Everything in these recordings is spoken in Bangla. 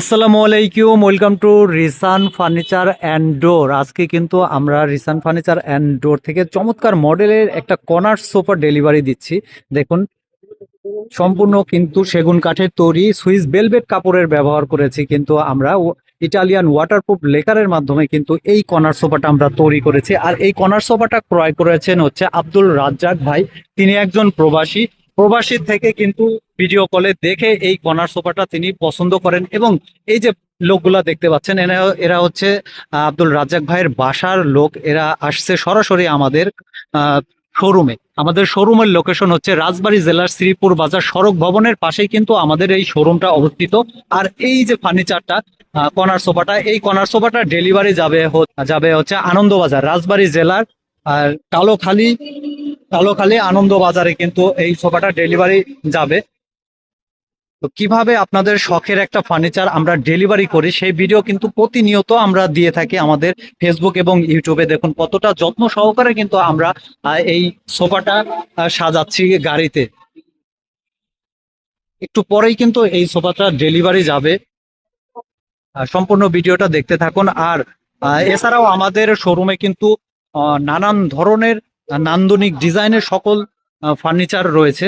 আসসালামু আলাইকুম, welcome to Risan furniture and door. আজকে কিন্তু আমরা রিসান ফার্নিচার অ্যান্ড ডোর থেকে চমৎকার মডেলের একটা কর্নার সোফা ডেলিভারি দিচ্ছি। দেখুন, সম্পূর্ণ কিন্তু সেগুন কাঠের তৈরি সুইস বেলভেট কাপড়ের ব্যবহার করেছি কিন্তু আমরা। ইটালিয়ান ওয়াটারপ্রুফ লেকারের মাধ্যমে কিন্তু এই কর্নার সোফাটা আমরা তৈরি করেছি। আর এই কর্নার সোফাটা ক্রয় করেছেন হচ্ছে আব্দুল রাজ্জাক ভাই। তিনি একজন প্রবাসী। প্রবাসী থেকে কিন্তু ভিডিও কলে দেখে এই কর্নার সোফাটা তিনি পছন্দ করেন এবং এই যে লোকগুলা দেখতে পাচ্ছেন এরা হচ্ছে আব্দুল রাজ্জাক ভাইয়ের বাসার লোক। এরা আসছে সরাসরি আমাদের শোরুমে আমাদের শোরুমের লোকেশন হচ্ছে রাজবাড়ী জেলার শ্রীপুর বাজার সড়ক ভবনের পাশেই কিন্তু আমাদের এই শোরুমটা অবস্থিত। আর এই যে ফার্নিচারটা কর্নার সোফাটা, এই কর্নার সোফাটা ডেলিভারি যাবে যাবে হচ্ছে আনন্দবাজার, রাজবাড়ী জেলার, আর কালোখালী কালোখালী আনন্দবাজারে কিন্তু এই সোফাটা ডেলিভারি যাবে। তো কীভাবে আপনাদের শখের একটা ফার্নিচার আমরা ডেলিভারি করি, সেই ভিডিও কিন্তু প্রতিনিয়ত আমরা দিয়ে থাকি আমাদের ফেসবুক এবং ইউটিউবে দেখুন কতটা যত্ন সহকারে কিন্তু আমরা এই সোফাটা সাজাচ্ছি গাড়িতে। একটু পরেই কিন্তু এই সোফাটা ডেলিভারি যাবে। সম্পূর্ণ ভিডিওটা দেখতে থাকুন। আর এছাড়াও আমাদের শোরুমে কিন্তু নানান ধরনের নান্দনিক ডিজাইনের সকল ফার্নিচার রয়েছে।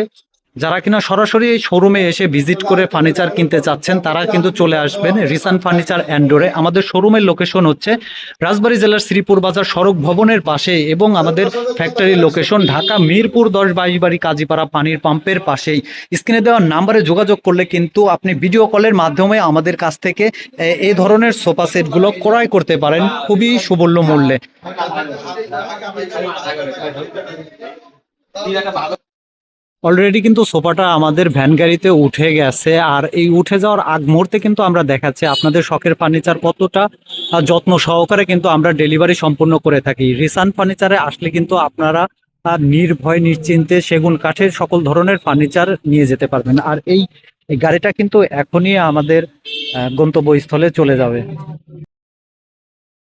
যারা কিনা সরাসরি এই শোরুমে এসে ভিজিট করে ফার্নিচার কিনতে চাচ্ছেন, তারা কিন্তু চলে আসবেন রিসান ফার্নিচার অ্যান্ডোরে আমাদের শোরুমের লোকেশন হচ্ছে রাজবাড়ী জেলার শ্রীপুর বাজার সড়ক ভবনের পাশে এবং আমাদের ফ্যাক্টরি লোকেশন ঢাকা মিরপুর দশ বাইশ বাড়ি কাজীপাড়া পানির পাম্পের পাশেই। স্ক্রিনে দেওয়া নাম্বারে যোগাযোগ করলে কিন্তু আপনি ভিডিও কলের মাধ্যমে আমাদের কাছ থেকে এই ধরনের সোফা সেটগুলো ক্রয় করতে পারেন খুবই সুমূল্য মূল্যে। অলরেডি কিন্তু সোফাটা আমাদের ভ্যান গাড়িতে উঠে গেছে, আর এই উঠে যাওয়ার আগ মুহূর্তে কিন্তু আমরা দেখাচ্ছি আপনাদের শখের ফার্নিচার কতটা যত্ন সহকারে কিন্তু আমরা ডেলিভারি সম্পূর্ণ করে থাকি। রিসান ফার্নিচারে আসলে কিন্তু আপনারা নির্ভয়, নিশ্চিন্তে সেগুন, কাঠের সকল ধরনের ফার্নিচার নিয়ে যেতে পারবেন। আর এই গাড়িটা কিন্তু এখনই আমাদের গন্তব্যস্থলে চলে যাবে।